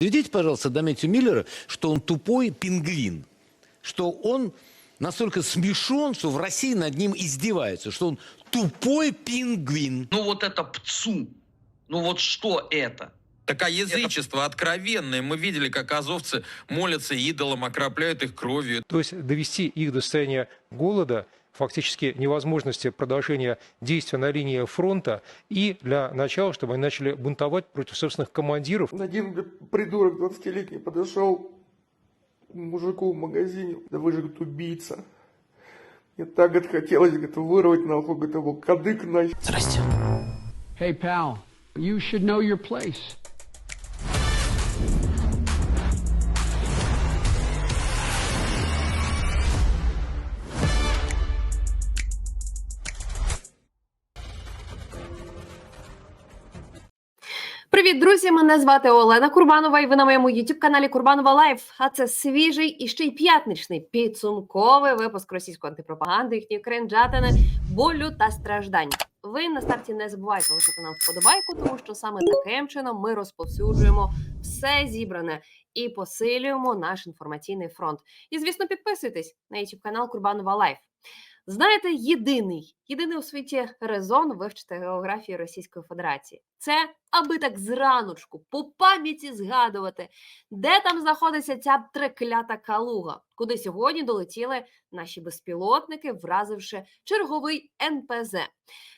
Доведите, пожалуйста, до Мэтью Миллера, что он тупой пингвин. Что он настолько смешон, что в России над ним издеваются. Что он тупой пингвин. Ну вот это ПЦУ. Ну вот что это? Так а язычество откровенное. Мы видели, как азовцы молятся идолам, окропляют их кровью. То есть довести их до состояния голода, фактически невозможности продолжения действия на линии фронта и для начала, чтобы они начали бунтовать против собственных командиров. Один придурок 20-летний подошел к мужику в магазине. Да вы же, говорит, убийца. Мне так, говорит, хотелось, говорит, вырвать нахуй, говорит, его кадык нахуй. Hey, pal, you should know your place. Привіт, друзі! Мене звати Олена Курбанова, і ви на моєму youtube каналі Курбанова Лайф. А це свіжий і ще й п'ятничний підсумковий випуск російської антипропаганди, їхньої кринжатини, болю та страждань. Ви на старті не забувайте лишити нам вподобайку, тому що саме таким чином ми розповсюджуємо все зібране і посилюємо наш інформаційний фронт. І звісно, підписуйтесь на youtube канал Курбанова Лайф. Знаєте, єдиний, єдиний у світі резон вивчити географію Російської Федерації. Це аби так зраночку по пам'яті згадувати, де там знаходиться ця треклята калуга, куди сьогодні долетіли наші безпілотники, вразивши черговий НПЗ.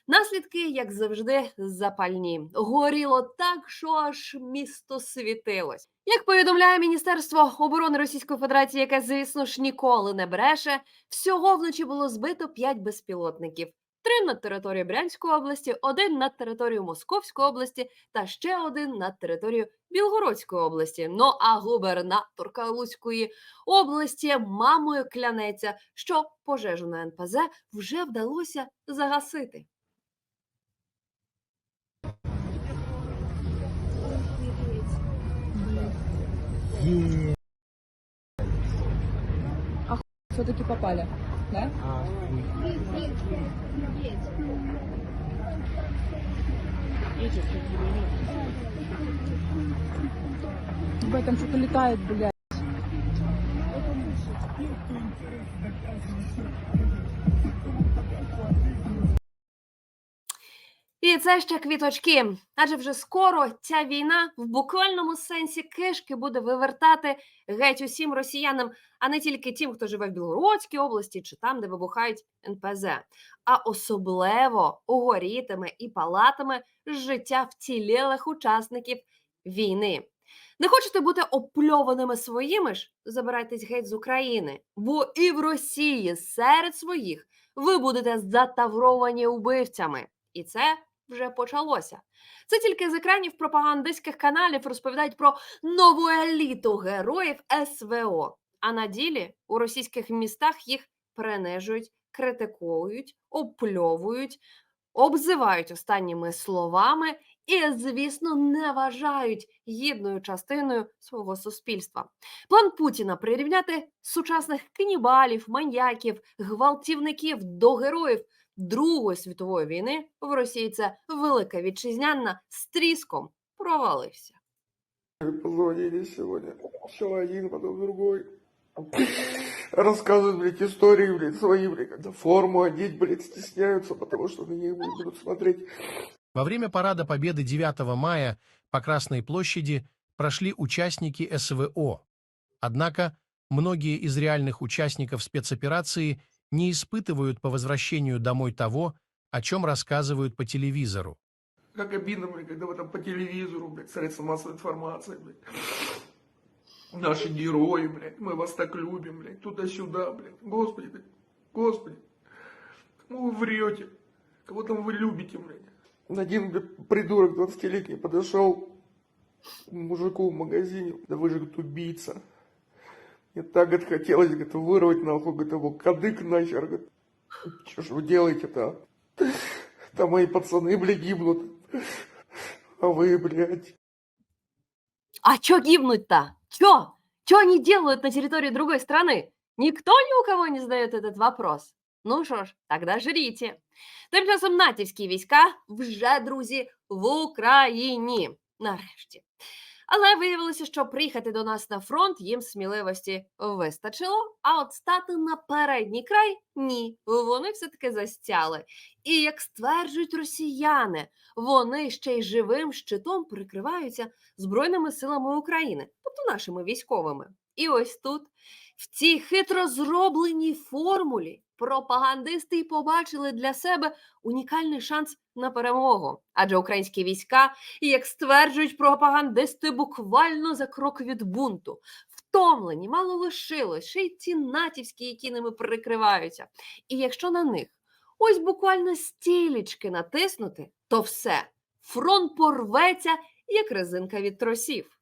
Наслідки, як завжди, запальні. Горіло так, що аж місто світилось. Як повідомляє Міністерство оборони Російської Федерації, яке, звісно ж, ніколи не бреше, всього вночі було збито 5 безпілотників. Три над територією Брянської області, один над територією Московської області та ще один над територією Білгородської області. Ну а губернаторка Луцької області мамою клянеться, що пожежу на НПЗ вже вдалося загасити. все-таки попали, да? Ебать, там что-то летает, блядь. І це ще квіточки, адже вже скоро ця війна в буквальному сенсі кишки буде вивертати геть усім росіянам, а не тільки тим, хто живе в Білгородській області чи там, де вибухають НПЗ, а особливо горітиме і палатиме життя вцілілих учасників війни. Не хочете бути опльованими своїми ж? Забирайтесь геть з України, бо і в Росії серед своїх ви будете затавровані убивцями. І це вже почалося. Це тільки з екранів пропагандистських каналів розповідають про нову еліту героїв СВО. А на ділі у російських містах їх принижують, критикують, опльовують, обзивають останніми словами і, звісно, не вважають гідною частиною свого суспільства. План Путіна прирівняти сучасних канібалів, маньяків, гвалтівників до героїв Другої світової війни в Росії це велика вітчизняна з тріском провалився. Позвонили сегодня. Все один, потом другой. Рассказывают, блядь, истории, блядь, свои, блядь, когда форму одеть, блядь, стесняются, потому что на них блядь, будут смотреть Во время парада Победы 9 мая по Красной площади прошли участники СВО. Однако многие из реальных участников спецоперации не испытывают по возвращению домой того, о чем рассказывают по телевизору. Как обидно, блядь, когда вы там по телевизору, блядь, средства массовой информации, блядь. Наши герои, блядь, мы вас так любим, блядь, туда-сюда, блядь. Господи, блядь, господи. Кому вы врете? Кого там вы любите, блядь? Один, блядь, придурок 20-летний подошел к мужику в магазине. Да вы же, говорит, убийца. Мне так, говорит, хотелось, говорит, вырвать нахуй, говорит, его кадык нахер, говорит. Что ж вы делаете-то? а? Там мои пацаны, блядь, гибнут. А вы, блядь. А чё гибнуть-то? Чё? Чё они делают на территории другой страны? Никто ни у кого не задает этот вопрос. Ну що ж, тогда жріть. Тим часом натівські війська вже, друзі, в Україні. Нарешті. Але виявилося, що приїхати до нас на фронт їм сміливості вистачило, а от стати на передній край ні. Вони все-таки застяли. І як стверджують росіяни, вони ще й живим щитом прикриваються Збройними силами України, тобто нашими військовими. І ось тут, в цій хитро зробленій формулі, пропагандисти й побачили для себе унікальний шанс на перемогу. Адже українські війська, як стверджують пропагандисти, буквально за крок від бунту. Втомлені, мало лишилось, ще й ці натівські, які ними прикриваються. І якщо на них ось буквально стілічки натиснути, то все, фронт порветься, як резинка від тросів.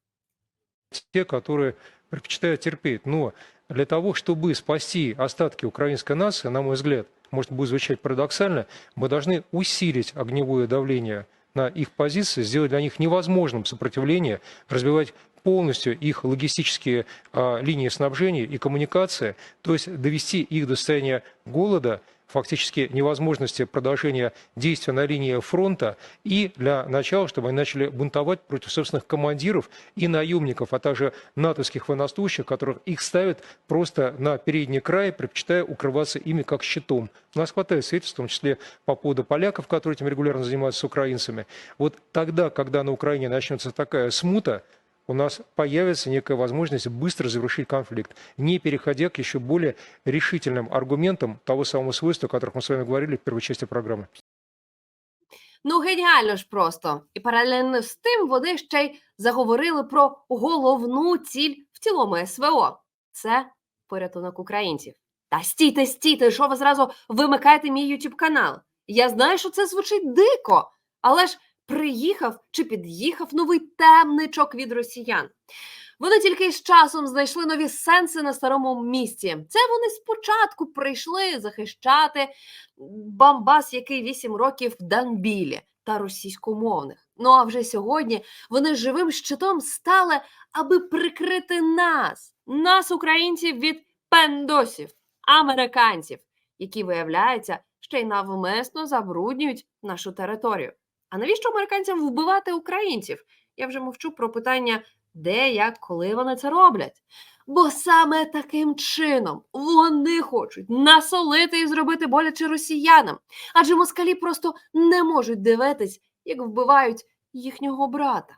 те, которые предпочитают терпеть. Но для того, чтобы спасти остатки украинской нации, на мой взгляд, может будет звучать парадоксально, мы должны усилить огневое давление на их позиции, сделать для них невозможным сопротивление, разбивать полностью их логистические а, линии снабжения и коммуникации, то есть довести их до состояния голода, фактически невозможности продолжения действия на линии фронта и для начала, чтобы они начали бунтовать против собственных командиров и наемников, а также натовских военнослужащих, которых их ставят просто на передний край, предпочитая укрываться ими как щитом. У нас хватает свидетельств, в том числе по поводу поляков, которые этим регулярно занимаются с украинцами. Вот тогда, когда на Украине начнется такая смута, у нас появится некая возможность быстро завершить конфликт, не переходя к еще более решительным аргументам того самого свойства, о которых мы с вами говорили в первой части программы. Ну, геніально ж просто. І паралельно з тим вони ще й заговорили про головну ціль в цілому СВО це порятунок українців. Та стійте, стійте, що ви зразу вимикаєте мій YouTube канал? Я знаю, що це звучить дико, але ж приїхав чи під'їхав новий темничок від росіян. Вони тільки з часом знайшли нові сенси на старому місці. Це вони спочатку прийшли захищати Бамбас, який вісім років в Данбілі та російськомовних. Ну а вже сьогодні вони живим щитом стали, аби прикрити нас, нас, українців, від пендосів, американців, які, виявляється, ще й навмисно забруднюють нашу територію. А навіщо американцям вбивати українців? Я вже мовчу про питання, де, як, коли вони це роблять. Бо саме таким чином вони хочуть насолити і зробити боляче росіянам. Адже москалі просто не можуть дивитись, як вбивають їхнього брата.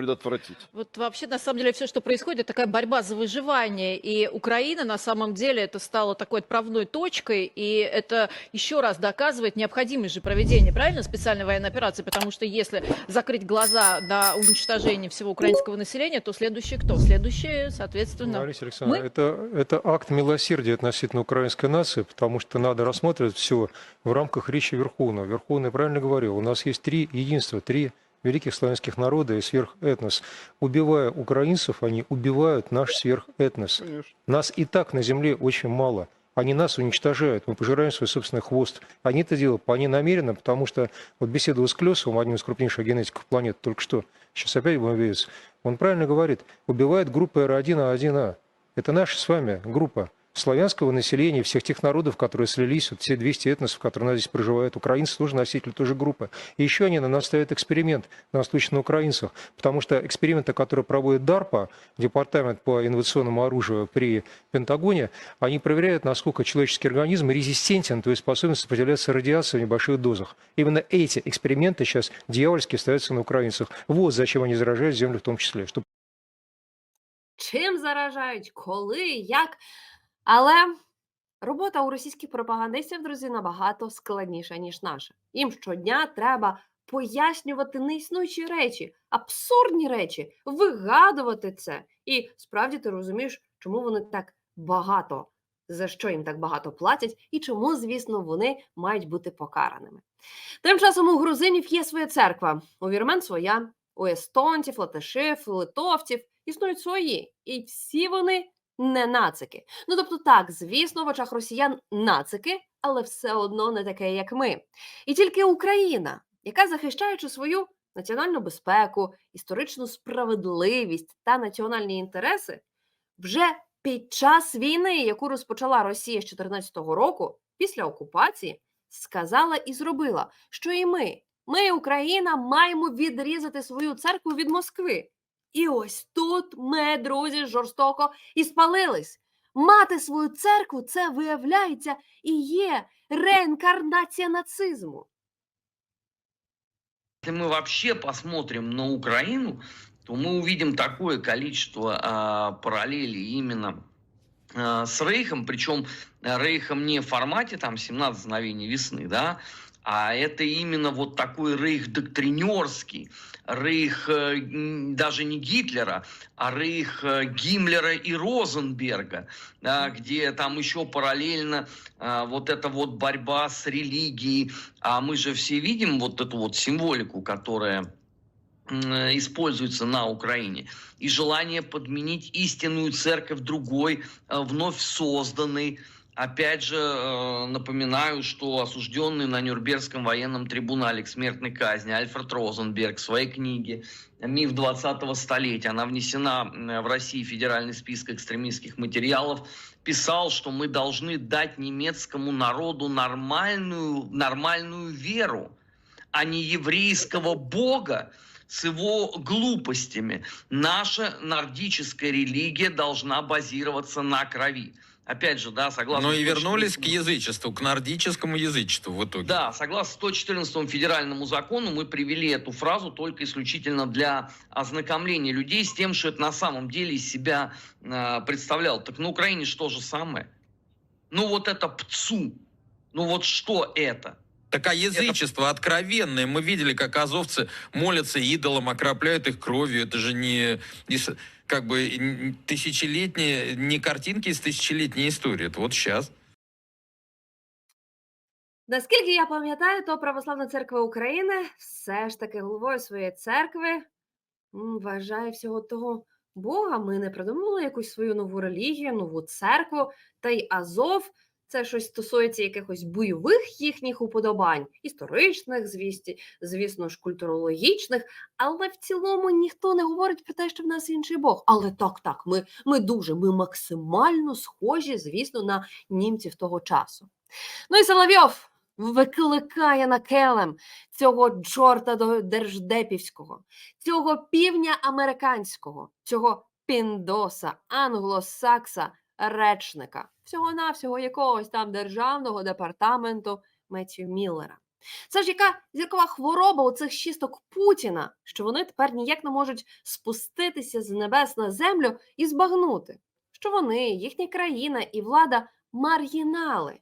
Предотвратить. Вот вообще, на самом деле, все, что происходит, такая борьба за выживание. И Украина, на самом деле, это стало такой отправной точкой. И это еще раз доказывает необходимость же проведения, правильно, специальной военной операции. Потому что если закрыть глаза на уничтожение всего украинского населения, то следующий кто? Следующий, соответственно... Лариса Александровна, Мы- это, это акт милосердия относительно украинской нации, потому что надо рассматривать все в рамках речи Верховного. Верховный правильно говорил, у нас есть три единства, три великих славянских народа и сверхэтнос. Убивая украинцев, они убивают наш сверхэтнос. Конечно. Нас и так на земле очень мало. Они нас уничтожают, мы пожираем свой собственный хвост. Они это делают вполне намеренно, потому что вот беседовал с Клесовым, одним из крупнейших генетиков планеты, только что, сейчас опять будем видеться, он правильно говорит, убивает группа R1A1A. Это наша с вами группа славянского населения, всех тех народов, которые слились, вот все 200 этносов, которые у нас здесь проживают, украинцы тоже носители той же группы. И еще они на нас ставят эксперимент на случай на украинцах, потому что эксперименты, которые проводит DARPA, Департамент по инновационному оружию при Пентагоне, они проверяют, насколько человеческий организм резистентен, то есть способен сопротивляться радиации в небольших дозах. Именно эти эксперименты сейчас дьявольски ставятся на украинцах. Вот зачем они заражают землю в том числе, чтобы Чим заражають, коли, як. Але робота у російських пропагандистів, друзі, набагато складніша, ніж наша. Їм щодня треба пояснювати неіснуючі речі, абсурдні речі, вигадувати це. І справді ти розумієш, чому вони так багато, за що їм так багато платять, і чому, звісно, вони мають бути покараними. Тим часом у грузинів є своя церква, у вірмен своя, у естонців, латишів, литовців існують свої, і всі вони не нацики. Ну тобто, так, звісно, в очах росіян нацики, але все одно не таке, як ми. І тільки Україна, яка захищаючи свою національну безпеку, історичну справедливість та національні інтереси, вже під час війни, яку розпочала Росія з 2014 року, після окупації, сказала і зробила, що і ми Ми, Україна, маємо відрізати свою церкву від Москви. І ось тут ми, друзі, жорстоко і спалились. Мати свою церкву це виявляється і є реінкарнація нацизму. Если мы вообще посмотрим на Украину, то мы увидим такое количество а, параллелей именно а, с Рейхом, причем а, Рейхом не в формате там 17 мгновений весны, да, а это именно вот такой рейх доктринерский, рейх э, даже не Гитлера, а рейх э, Гиммлера и Розенберга, где там еще параллельно а, вот эта вот борьба с религией, а мы же все видим вот эту вот символику, которая э, используется на Украине, и желание подменить истинную церковь другой, э, вновь созданной. Опять же, э, напоминаю, что осужденный на Нюрнбергском военном трибунале к смертной казни Альфред Розенберг в своей книге «Миф 20-го столетия», она внесена м, в России в федеральный список экстремистских материалов, писал, что мы должны дать немецкому народу нормальную, нормальную веру, а не еврейского бога с его глупостями. Наша нордическая религия должна базироваться на крови. Опять же, да, согласно... Но и вернулись к 114 язычеству, к нордическому язычеству в итоге. да, согласно 114 федеральному закону, мы привели эту фразу только исключительно для ознакомления людей с тем, что это на самом деле из себя э, представлял. Так на Украине что же самое? Ну вот это ПЦУ. Ну вот что это? Так а язычество откровенное. Мы видели, как азовцы молятся идолам, окропляют их кровью. Это же не как бы н- тысячелетние, не картинки из тысячелетней истории. Это вот сейчас. Наскільки я пам'ятаю, то Православна церква України все ж таки головою своєї церкви м, вважає всього того Бога. Ми не придумали якусь свою нову релігію, нову церкву. Та й Азов це щось стосується якихось бойових їхніх уподобань, історичних, звісті, звісно ж, культурологічних. Але в цілому ніхто не говорить про те, що в нас інший Бог. Але так, так, ми, ми дуже, ми максимально схожі, звісно, на німців того часу. Ну і Соловйов викликає на келем цього до держдепівського, цього півня американського, цього піндоса, англосакса, речника, всього-навсього якогось там державного департаменту Меттью Міллера. Це ж яка зіркова хвороба у цих шісток Путіна, що вони тепер ніяк не можуть спуститися з небес на землю і збагнути, що вони, їхня країна і влада маргінали.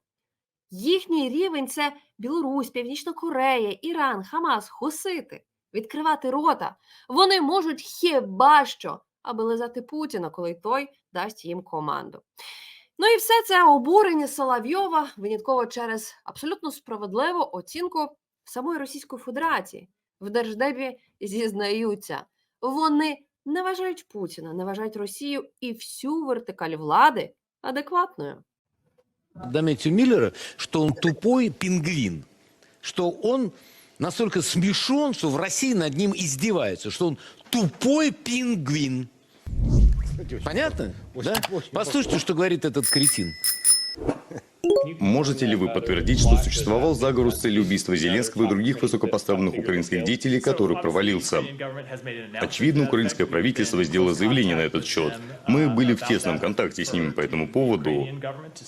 Їхній рівень це Білорусь, Північна Корея, Іран, Хамас, Хусити. Відкривати рота. Вони можуть хіба що, аби лизати Путіна, коли той дасть їм команду. Ну і все це обурення Соловйова винятково через абсолютно справедливу оцінку самої Російської Федерації. В Держдепі зізнаються, вони не вважають Путіна, не вважають Росію і всю вертикаль влади адекватною. до Мэтью Миллера, что он тупой пингвин, что он настолько смешон, что в России над ним издеваются, что он тупой пингвин. Понятно? Да? Послушайте, что говорит этот кретин. Можете ли вы подтвердить, что существовал заговор с целью убийства Зеленского и других высокопоставленных украинских деятелей, который провалился? Очевидно, украинское правительство сделало заявление на этот счет. Мы были в тесном контакте с ними по этому поводу.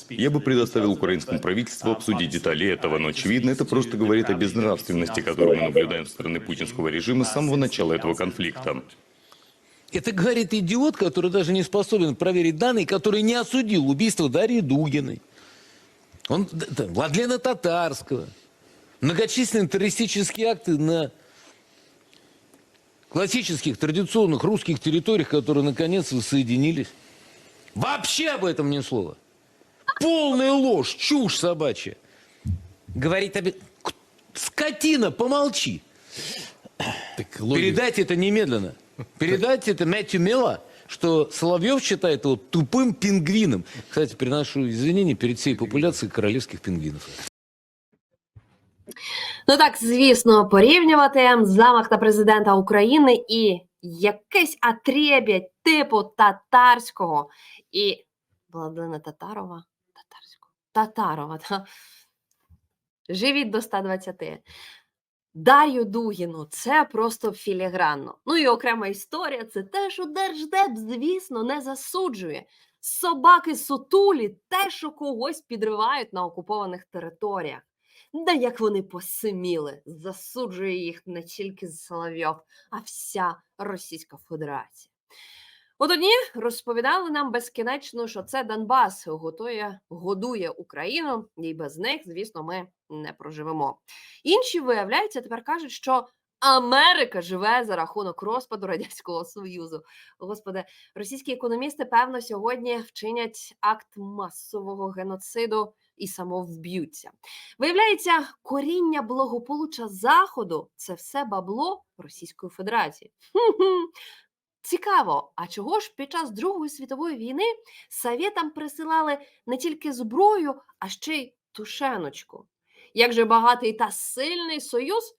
Я бы предоставил украинскому правительству обсудить детали этого, но очевидно, это просто говорит о безнравственности, которую мы наблюдаем со стороны путинского режима с самого начала этого конфликта. Это говорит идиот, который даже не способен проверить данные, который не осудил убийство Дарьи Дугиной. Он, д- Владлена Татарского. Многочисленные террористические акты на классических, традиционных русских территориях, которые наконец воссоединились. Вообще об этом ни слова. Полная ложь, чушь собачья. Говорит об... Скотина, помолчи. Передайте это немедленно. Передайте это Мэтью Милла, что Соловьев считает его тупым пингвином. Кстати, приношу извинения перед всей популяцией королевских пингвинов. Ну так, звісно, порівнювати замах на президента України і якесь атреб'я типу татарського і Владлена Татарова. Татарського. Татарова, та. Живіть до 120. Дар'ю Дугіну це просто філігранно. Ну і окрема історія це те, що Держдеп, звісно, не засуджує. Собаки сутулі те, що когось підривають на окупованих територіях. Да як вони посиміли, засуджує їх не тільки Соловйов, а вся Російська Федерація. От одні розповідали нам безкінечно, що це Донбас готує, годує Україну, і без них, звісно, ми не проживемо. Інші, виявляється, тепер кажуть, що Америка живе за рахунок розпаду Радянського Союзу. Господи, російські економісти, певно, сьогодні вчинять акт масового геноциду і самовб'ються. Виявляється, коріння благополуччя Заходу це все бабло Російської Федерації. Цікаво, а чого ж під час Другої світової війни совєтам присилали не тільки зброю, а ще й тушеночку? Як же багатий та сильний союз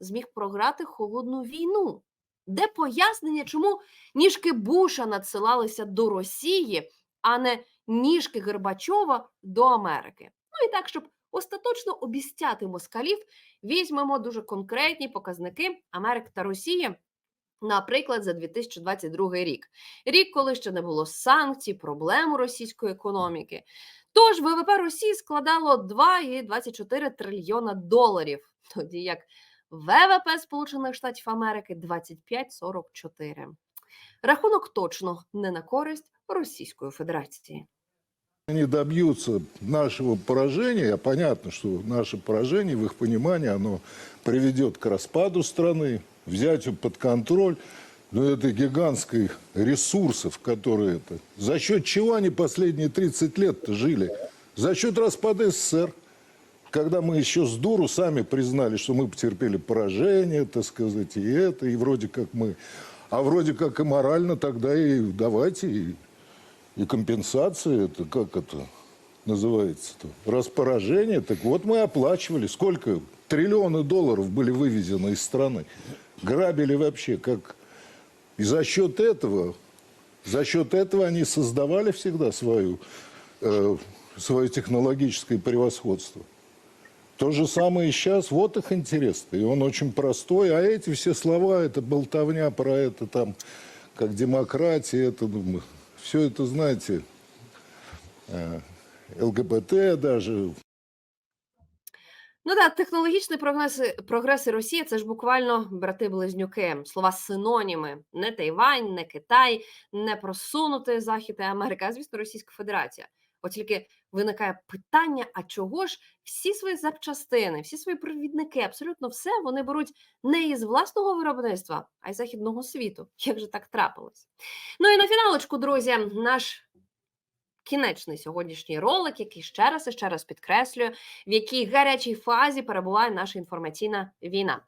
зміг програти холодну війну? Де пояснення, чому ніжки Буша надсилалися до Росії, а не ніжки Горбачова до Америки? Ну і так, щоб остаточно обістяти москалів, візьмемо дуже конкретні показники Америки та Росії. Наприклад, за 2022 рік, рік, коли ще не було санкцій, проблем у російської економіки. Тож ВВП Росії складало 2,24 трильйона доларів, тоді як ВВП Сполучених Штатів Америки 25,44. Рахунок точно не на користь Російської Федерації. Они добьются нашего поражения, понятно, что наше поражение, в их понимании, оно приведет к распаду страны, взятию под контроль ну, этой гигантской ресурсов, которые это... За счет чего они последние 30 лет жили? За счет распада СССР. Когда мы еще с дуру сами признали, что мы потерпели поражение, так сказать, и это, и вроде как мы... А вроде как и морально тогда и давайте, и, и компенсации, это как это называется-то? Распоражение. Так вот мы оплачивали. Сколько? Триллионы долларов были вывезены из страны. Грабили вообще как... И за счет этого, за счет этого они создавали всегда свою, э, свое технологическое превосходство. То же самое и сейчас. Вот их интерес. И он очень простой. А эти все слова, это болтовня про это там, как демократия, это, все это, знаете, э, ЛГБТ даже, Ну так, технологічний прогрес, прогрес і Росія це ж буквально брати-близнюки, слова синоніми. Не Тайвань, не Китай, не просунути Захід і Америка, а звісно, Російська Федерація. От тільки виникає питання: а чого ж всі свої запчастини, всі свої провідники, абсолютно все вони беруть не із власного виробництва, а й західного світу. Як же так трапилось? Ну і на фіналочку, друзі, наш кінечний сьогоднішній ролик, який ще раз і ще раз підкреслює, в якій гарячій фазі перебуває наша інформаційна війна.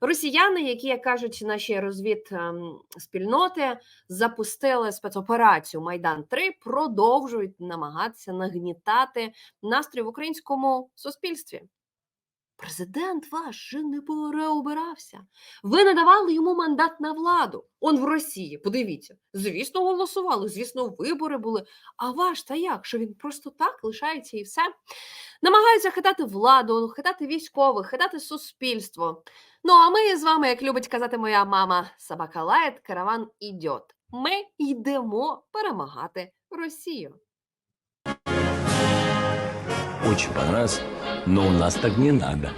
Росіяни, які як кажуть наші розвід ем, спільноти, запустили спецоперацію Майдан 3 продовжують намагатися нагнітати настрій в українському суспільстві. Президент ваш же не переобирався. Ви не давали йому мандат на владу. Он в Росії, подивіться, звісно, голосували, звісно, вибори були. А ваш та як? Що він просто так лишається і все? Намагаються хитати владу, хитати військових, хитати суспільство. Ну а ми з вами, як любить казати моя мама, собака лает, караван ідет. Ми йдемо перемагати Росію. Очень понравилось, но у нас так не надо.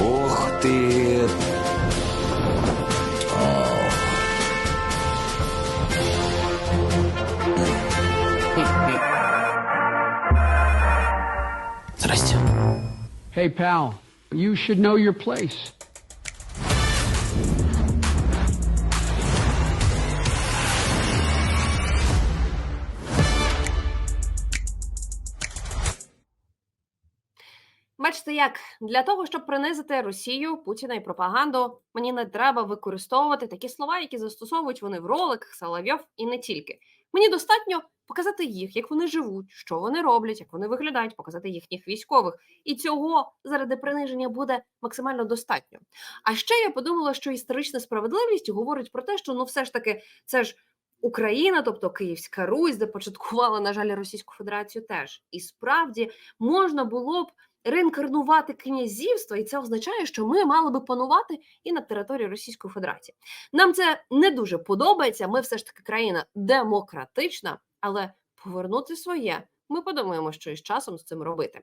Ух ты! Здрасте. Hey, pal, you should know your place. Бачите, як для того, щоб принизити Росію, Путіна і пропаганду, мені не треба використовувати такі слова, які застосовують вони в роликах, Соловйов і не тільки. Мені достатньо показати їх, як вони живуть, що вони роблять, як вони виглядають, показати їхніх військових. І цього заради приниження буде максимально достатньо. А ще я подумала, що історична справедливість говорить про те, що ну все ж таки це ж. Україна, тобто Київська Русь, де початкувала, на жаль, Російську Федерацію, теж і справді можна було б реінкарнувати князівство, і це означає, що ми мали би панувати і на території Російської Федерації. Нам це не дуже подобається. Ми все ж таки країна демократична, але повернути своє. Ми подумаємо, що із часом з цим робити.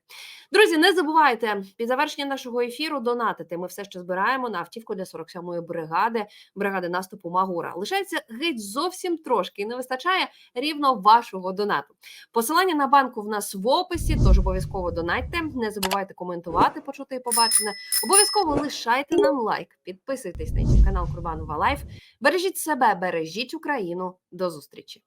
Друзі, не забувайте під завершення нашого ефіру донатити. Ми все ще збираємо на автівку для 47-ї бригади, бригади наступу Магура. Лишається геть зовсім трошки і не вистачає рівно вашого донату. Посилання на банку в нас в описі, тож обов'язково донатьте. Не забувайте коментувати, почути і побачене. Обов'язково лишайте нам лайк, підписуйтесь на канал Курбанова Лайф. Бережіть себе, бережіть Україну. До зустрічі.